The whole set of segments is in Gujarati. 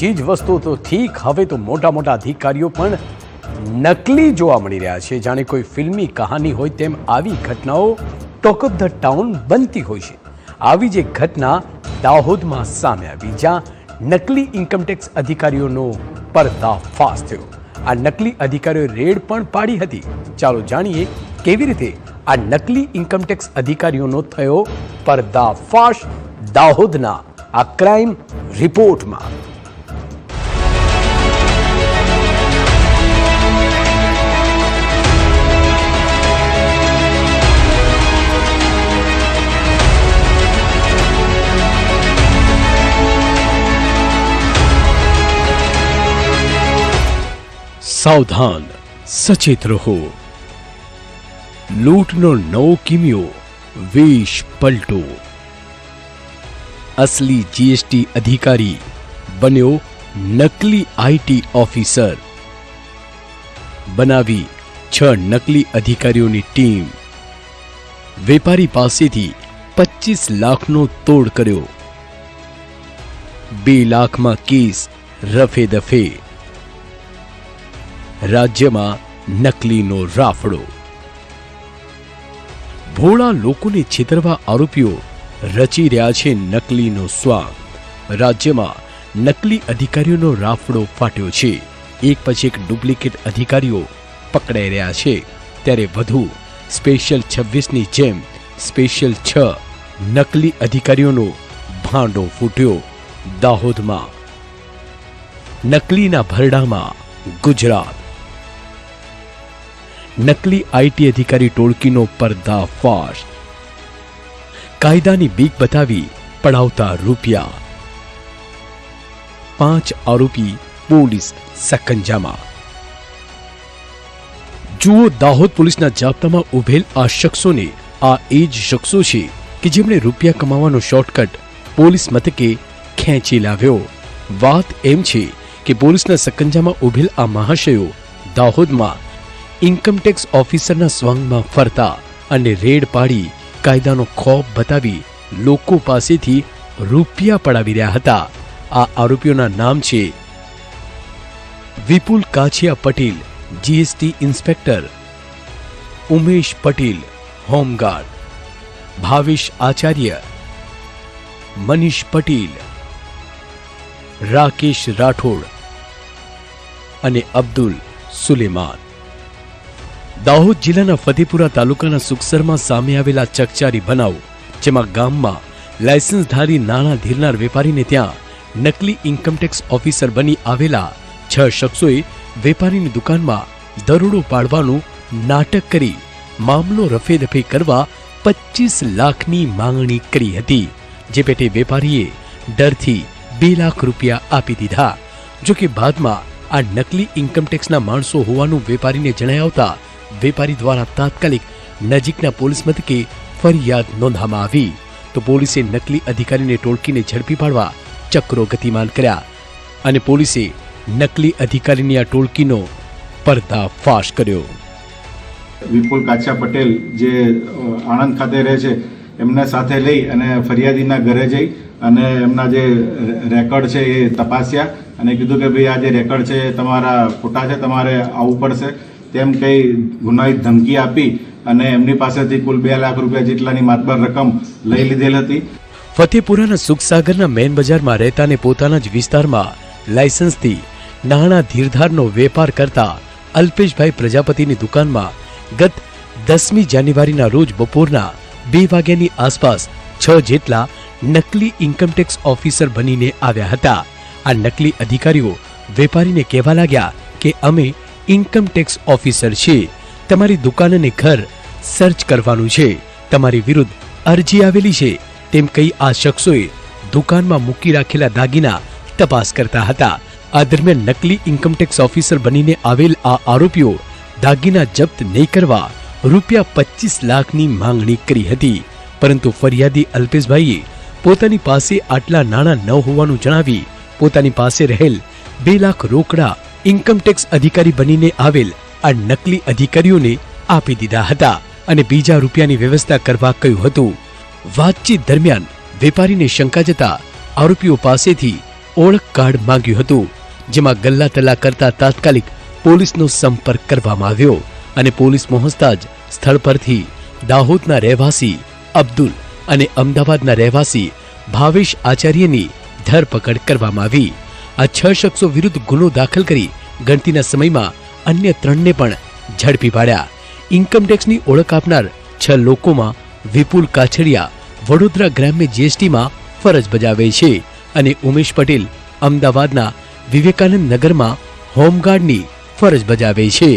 ચીજ વસ્તુ તો ઠીક, હવે તો મોટા મોટા અધિકારીઓ પણ નકલી જોવા મળી રહ્યા છે. જાણે કોઈ ફિલ્મી કહાની હોય તેમ આવી ઘટનાઓ ટોક ઓફ ધ ટાઉન બનતી હોય છે. આવી જ એક ઘટના દાહોદમાં સામે આવી, જ્યાં નકલી ઇન્કમટેક્સ અધિકારીઓનો પર્દાફાશ થયો. આ નકલી અધિકારીઓએ રેડ પણ પાડી હતી. ચાલો જાણીએ કેવી રીતે આ નકલી ઇન્કમટેક્સ અધિકારીઓનો થયો પર્દાફાશ દાહોદના આ ક્રાઇમ રિપોર્ટમાં. સાવધાન, સચેત રહો. લૂંટનો નવો કિમિયો, વેશ પલટો. અસલી જીએસટી અધિકારી બન્યો નકલી આઈટી ઓફિસર. બનાવી છ નકલી અધિકારીઓની ટીમ. વેપારી પાસેથી પચીસ લાખનો તોડ કર્યો. બે લાખમાં કેસ રફે દફે રાજ્યમાં નકલીનો રાફડો. ભોળા લોકોને છેતરવા આરોપીઓ રચી રહ્યા છે નકલીનો સ્વાંગ રાજ્યમાં નકલી અધિકારીઓનો રાફડો ફાટ્યો છે. એક પછી એક ડુપ્લિકેટ અધિકારીઓ પકડાઈ રહ્યા છે. ત્યારે વધુ સ્પેશિયલ છવ્વીસની જેમ સ્પેશિયલ છ નકલી અધિકારીઓનો ભાંડો ફૂટ્યો દાહોદમાં. નકલીના ભરડામાં ગુજરાત. નકલી આઈટી અધિકારી ટોળકીનો પર્દાફાશ. કાયદાની બીક બતાવી પડાવતા રૂપિયા. પાંચ આરોપી પોલીસ સકંજામાં. જુઓ દાહોદ પોલીસના જાપ્તામાં ઉભેલ આ શખ્સોને આ એ જ શખ્સો છે કે જેમણે રૂપિયા કમાવાનો શોર્ટકટ પોલીસ મથકે ખેંચી લાવ્યો. વાત એમ છે કે પોલીસના સકંજામાં ઉભેલ આ મહાશયો દાહોદમાં ઇન્કમટેક્સ ઓફિસરના સ્વંગમાં ફરતા અને રેડ પાડી કાયદાનો ખોફ બતાવી લોકો પાસેથી રૂપિયા પડાવી રહ્યા હતા. આ આરોપીઓના નામ છે Vipul Kachhiya Patel, GST inspector, Umesh Patel, home guard, Bhavesh Acharya, Manish Patel, Rakesh Rathod અને અબ્દુલ સુલેમાન. દાહોદ જિલ્લાના ફતેપુરા તાલુકાના સુખસરમાં સામે આવેલા ચકચારી બનાવ, જેમાં ગામમાં લાયસન્સધારી નાણાં ધીરનાર વેપારીને ત્યાં નકલી ઇન્કમટેક્સ ઓફિસર બની આવેલા છ શખ્સોએ વેપારીની દુકાનમાં દરોડો પાડવાનું નાટક કરી મામલો રફેદફે કરવા પચીસ લાખની માંગણી કરી હતી, જે પેટે વેપારીએ ડરથી બે લાખ રૂપિયા આપી દીધા. જો કે બાદમાં આ નકલી ઇન્કમટેક્સના માણસો હોવાનું વેપારીને જણાવતા આવતા વેપારી દ્વારા તાત્કાલિક નજીકના પોલીસ મથકે ફરિયાદ નોંધવામાં આવી. તો પોલીસે નકલી અધિકારીને ટોળકીને ઝડપી પાડવા ચક્રો ગતિમાન કર્યા અને પોલીસે નકલી અધિકારીની આ ટોળકીનો પર્દાફાશ કર્યો. વિપુલ કાછા પટેલ જે આણંદ ખાતે રહે છે, એમને સાથે લઈ અને ફરિયાદીના ઘરે જઈ અને એમના જે રેકોર્ડ છે એ તપાસ્યા અને કીધું કે ભાઈ આ જે રેકોર્ડ છે એ તમારા ખોટા છે, તમારે આવવું પડશે. તેમ કંઈ ગુનાહિત ધમકી આપી અને એમની પાસેથી કુલ બે લાખ રૂપિયા જેટલાની માતબર રકમ લઈ લીધેલ હતી. ફતેપુરાના સુખસાગરના મેન બજારમાં રહેતા અને પોતાના જ વિસ્તારમાં લાયસન્સથી નાણાં ધીરધારનો વેપાર કરતા અલ્પેશભાઈ પ્રજાપતિની દુકાનમાં ગત દસમી જાન્યુઆરીના રોજ બપોરના બે વાગ્યાની આસપાસ છ જેટલા નકલી ઇન્કમટેક્સ ઓફિસર બનીને આવ્યા હતા. આ નકલી અધિકારીઓ વેપારીને કહેવા લાગ્યા કે અમે ઇન્કમટેક્સ ઓફિસર છે. તમારી દુકાન અને ઘર સર્ચ કરવાનું છે. તમારી વિરુદ્ધ અરજી આવેલી છે. તેમ કહી આ શખ્સોએ દુકાનમાં મૂકી રાખેલા દાગીના તપાસ કરતા હતા. આ દરમિયાન નકલી ઇન્કમટેક્સ ઓફિસર બનીને આવેલ આ આરોપીઓ દાગીના જપ્ત નહીં કરવા રૂપિયા પચીસ લાખની માંગણી કરી હતી. પરંતુ ફરિયાદી અલ્પેશભાઈએ પોતાની પાસે આટલા નાણાં ન હોવાનું જણાવી પોતાની પાસે રહેલ બે લાખ રોકડા ઇન્કમટેક્સ અધિકારી બનીને આવેલ આ નકલી અધિકારીઓને આપી દીધા હતા અને બીજા રૂપિયાની વ્યવસ્થા કરવા કહ્યું હતું. વાતચીત દરમિયાન વેપારીને શંકા જતા આરોપીઓ પાસેથી ઓળખ કાર્ડ માંગ્યું હતું, જેમાં ગલ્લા તલ્લા કરતા તાત્કાલિક પોલીસનો સંપર્ક કરવામાં આવ્યો અને પોલીસ પહોંચતા જ સ્થળ પરથી દાહોદના રહેવાસી અબ્દુલ અને અમદાવાદના રહેવાસી ભાવેશ આચાર્યની ધરપકડ કરવામાં આવી. આ છ શખ્સો વિરુદ્ધ ગુનો દાખલ કરી ગણતીના સમયમાં અન્ય ત્રણને પણ ઝડપી પાડ્યા. ઇન્કમટેક્સની ઓળખ આપનાર છ લોકોમાં વિપુલ કાછડિયા વડોદરા ગ્રામ્ય જીએસટીમાં ફરજ બજાવે છે અને ઉમેશ પટેલ અમદાવાદના વિવેકાનંદ નગરમાં હોમગાર્ડની ફરજ બજાવે છે.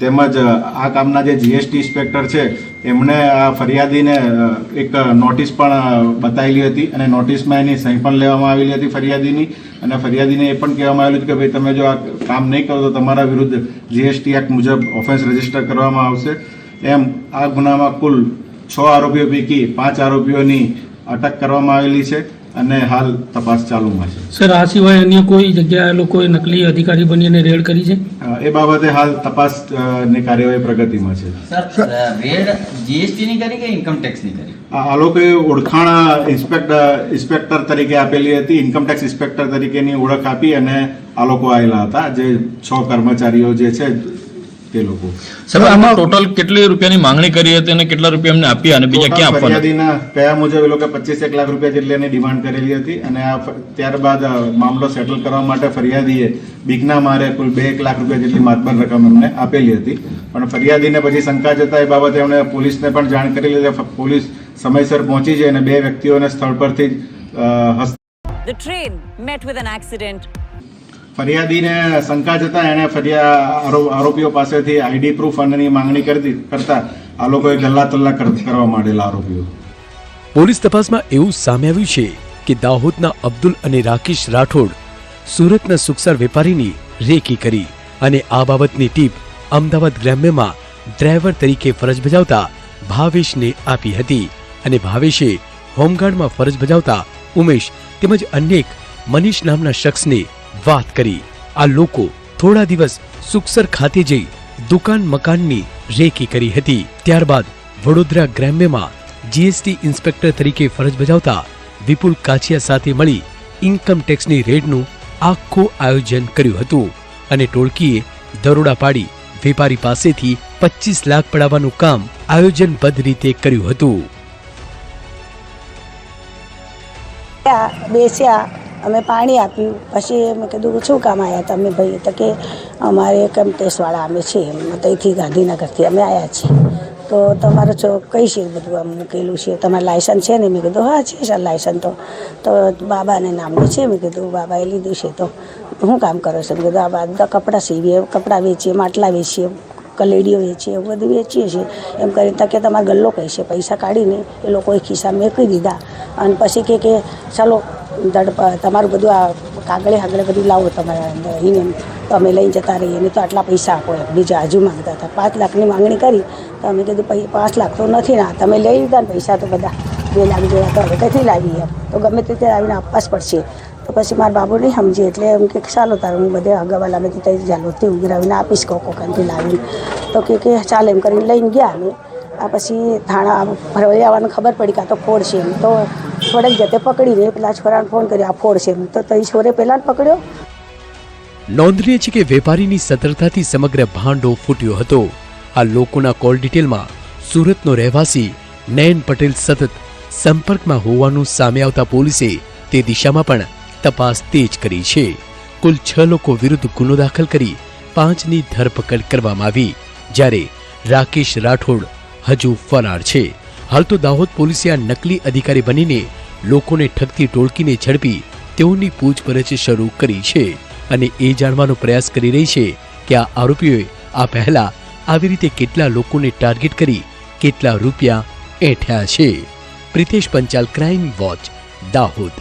તેમજ આ કામના જે જીએસટી ઇન્સ્પેક્ટર છે એમણે આ ફરિયાદીને એક નોટિસ પણ બતાવેલી હતી અને નોટિસમાં એની સહી પણ લેવામાં આવેલી હતી ફરિયાદીની અને ફરિયાદીને એ પણ કહેવામાં આવેલું કે, ભાઈ, તમે જો આ કામ નહીં કરો તો તમારા વિરુદ્ધ જીએસટી એક્ટ મુજબ ઓફેન્સ રજિસ્ટર કરવામાં આવશે. એમ આ ગુનામાં કુલ છ આરોપીઓ પૈકી પાંચ આરોપીઓની અટક કરવામાં આવેલી છે. અને હાલ તપાસ ચાલુમાં છે. સર આ સિવાય અન્ય કોઈ જગ્યાએ લોકોએ નકલી અધિકારી બનીને રેડ કરી છે? એ બાબતે હાલ તપાસની કાર્યવાહી પ્રગતિમાં છે. સર રેડ જીએસટી ની કરી કે ઇન્કમ ટેક્સની કરી? આ આ લોકોએ ઓળખાણ ઇન્સ્પેક્ટર ઇન્સ્પેક્ટર તરીકે આપેલી હતી ઇન્કમટેક્સ ઇન્સ્પેક્ટર તરીકેની ઓળખ આપી અને આ લોકો આવેલા હતા. જે છ કર્મચારીઓ જે છે તે લોકો. સર આમાં ટોટલ કેટલી રૂપિયાની માંગણી કરી હતી અને કેટલા રૂપિયા એમને આપ્યા અને બીજા ક્યાં આપવાના? ફરિયાદીના કયા મુજબ એ લોકો પચીસ એક લાખ રૂપિયા જેટલી એની ડિમાન્ડ કરેલી હતી અને આ ત્યારબાદ મામલો સેટલ કરવા માટે ફરિયાદીએ બીકના મારે કુલ બે એક લાખ રૂપિયા જેટલી માતબર રકમ એમને આપેલી હતી. પણ ફરિયાદીને પછી શંકા જતા એ બાબતે એમણે પોલીસને પણ જાણ કરેલી લીધી પોલીસ સમયસર પહોંચી છે અને બે વ્યક્તિઓને સ્થળ પરથી હસ્ત The train met with an accident. ફરિયાદીને શંકા જતા એણે આરોપીઓ પાસેથી આઈડી પ્રૂફ અનેની માંગણી કરતી, કરતા આ લોકોએ ગલ્લા તલ્લા કરવા માંડેલા આરોપીઓ. પોલીસ તપાસમાં એવું સામે આવ્યું છે કે દાહોદના અબ્દુલ અને રાકેશ રાઠોડ સુરતના સુખસર વેપારીની રેકી કરી અને આ બાબતની ટીપ અમદાવાદ ગ્રામ્યમાં ડ્રાઈવર તરીકે ફરજ બજાવતા ભાવેશને આપી હતી અને ભાવેશે હોમગાર્ડમાં ફરજ બજાવતા ઉમેશ તેમજ અન્ય એક મનીષ નામના શખ્સને વાત કરી. આ લોકો થોડા દિવસ સુખસર ખાતે જઈ દુકાન મકાનની રેકી કરી હતી. ત્યારબાદ વડોદરા ગ્રામ્યમાં જીએસટી ઇન્સ્પેક્ટર તરીકે ફરજ બજાવતા વિપુલ કાછિયા સાથે મળી ઇન્કમ ટેક્સની રેડનું આખું આયોજન કર્યું હતું અને ટોળકીએ દરોડા પાડી વેપારી પાસેથી પચીસ લાખ પડાવવાનું કામ આયોજનબદ્ધ રીતે કર્યું હતું. બેસ્યા. અમે પાણી આપ્યું. પછી મેં કીધું શું કામ આવ્યા તમે ભાઈ? તો કે અમારે કમટેસવાળા અમે છીએ ત્યાંથી ગાંધીનગરથી અમે આવ્યા છીએ. તો તમારું છો કઈ છે બધું આમ મૂકેલું છે? તમારું લાયસન્સ છે ને? મેં કીધું, હા, છે સર, લાયસન્સ તો. તો બાબાને નામનું છે, મેં કીધું, બાબાએ લીધું છે તો. હું કામ કરો છો? મેં કીધું, આ બધા કપડાં સીવીએ, કપડાં વેચીએ, માટલા વેચીએ. કલેડીઓ વેચીએ એવું બધું વેચીએ છીએ. એમ કરીને તકે તમારે ગલ્લો કહેશે પૈસા કાઢીને એ લોકોએ ખિસ્સા મેકી દીધા. અને પછી કે કે, ચાલો તમારું બધું આ કાગળે હાગળે બધું લાવો તમારા અંદર. એને તો અમે લઈને જતા રહીએ. ને તો આટલા પૈસા આપો એમ. બીજા હજુ માંગતા હતા. પાંચ લાખની માંગણી કરી. તો અમે કીધું, "પૈ- પાંચ લાખ તો નથી ના. તમે લઈ લીધા ને પૈસા તો બધા. બે લાખ જેવા તો હવે ક્યાંથી લાવી એમ? તો ગમે તે તે આવીને આપવા જ પડશે. તો પછી મારા બાબુ નહીં સમજે એટલે એમ કે ચાલો તારે હું બધે અગાવાલામાંથી ત્યાં જાલોથી ઉઘરાવીને આપીશ કોકો કાંથી લાવીને. તો કે કે ચાલે એમ કરીને લઈને ગયા અમે. આ પછી થાણા ફરવા આવવાનું ખબર પડી કાં તો ફોડ છે એમ. તો થોડેક જતે પકડીને પેલા છોરાને ફોન કર્યો, આ ફોડ છે એમ. તો તઈ છોરે પહેલાં જ પકડ્યો. નોંધનીય છે કે વેપારીની સતર્કતાથી સમગ્ર ભાંડો ફૂટ્યો હતો. આ લોકોના કોલ ડિટેલમાં સુરતનો રહેવાસી નયન પટેલ સતત સંપર્કમાં હોવાનું સામે આવતા પોલીસે તે દિશામાં પણ તપાસ તેજ કરી છે. કુલ છ લોકો વિરુદ્ધ ગુનો દાખલ કરી પાંચની ધરપકડ કરવામાં આવી, જ્યારે રાકેશ રાઠોડ હજુ ફરાર છે. હાલ તો દાહોદ પોલીસે આ નકલી અધિકારી બનીને લોકોને ઠગતી ટોળકીને ઝડપી તેઓની પૂછપરછ શરૂ કરી છે અને એ જાણવાનો પ્રયાસ કરી રહી છે કે આ આરોપીઓએ આ પહેલા આવી રીતે કેટલા લોકોને ટાર્ગેટ કરી કેટલા રૂપિયા એઠ્યા છે. Pritesh Panchal, crime watch, Dahod.